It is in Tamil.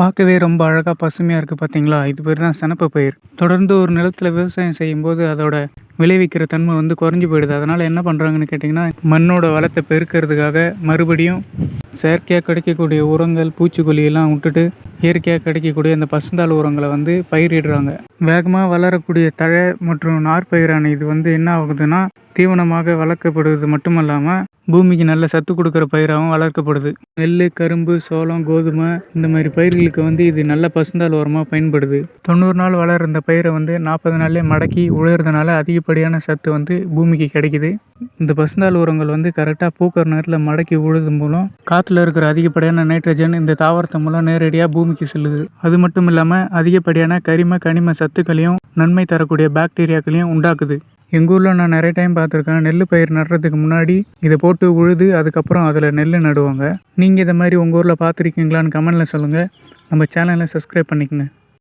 பார்க்கவே ரொம்ப அழகாக பசுமையாக இருக்குது பார்த்தீங்களா? இது பேர் தான் சினப்பு பயிர். தொடர்ந்து ஒரு நிலத்துல விவசாயம் செய்யும்போது, அதோட விளைவிக்கிற தன்மை வந்து குறைஞ்சி போயிடுது. அதனால என்ன பண்ணுறாங்கன்னு கேட்டிங்கன்னா மண்ணோட வளத்தை பெருக்கிறதுக்காக மறுபடியும் செயற்கையாக கிடைக்கக்கூடிய உரங்கள், பூச்சிக்கொல்லியெல்லாம் விட்டுட்டு, இயற்கையாக கிடைக்கக்கூடிய அந்த பசுந்தாள் உரங்களை வந்து பயிரிடுறாங்க. வேகமாக வளரக்கூடிய தழை மற்றும் நார்பயிரான இது வந்து என்ன ஆகுதுன்னா, தீவனமாக வளர்க்கப்படுவது மட்டுமல்லாமல் பூமிக்கு நல்ல சத்து கொடுக்குற பயிராகவும் வளர்க்கப்படுது. நெல் கரும்பு, சோளம், கோதுமை இந்த மாதிரி பயிர்களுக்கு வந்து இது நல்ல பசுந்தால் உரமாக பயன்படுது. 90 நாள் வளர்ற இந்த வந்து நாற்பது நாளே மடக்கி உழறதுனால அதிகப்படியான சத்து வந்து பூமிக்கு கிடைக்குது. இந்த பசுந்தால் உரங்கள் வந்து கரெக்டாக பூக்கிற நேரத்தில் மடக்கி உழுது மூலம், காற்றுல இருக்கிற அதிகப்படியான நைட்ரஜன் இந்த தாவரத்து மூலம் நேரடியாக பூமிக்கு செல்லுது. அது மட்டும் இல்லாமல் அதிகப்படியான கரிம, கனிம சத்துக்களையும், நன்மை தரக்கூடிய பாக்டீரியாக்களையும் உண்டாக்குது. எங்கள் ஊரில் நான் நிறைய டைம் பார்த்துருக்கேன். நெல் பயிர் நடுறதுக்கு முன்னாடி இதை போட்டு உழுது, அதுக்கப்புறம் அதில் நெல் நடுவாங்க. நீங்கள் இதை மாதிரி உங்கள் ஊரில் பார்த்துருக்கீங்களான்னு கமெண்டில் சொல்லுங்கள் நம்ம சேனலை சப்ஸ்கிரைப் பண்ணிக்கங்க.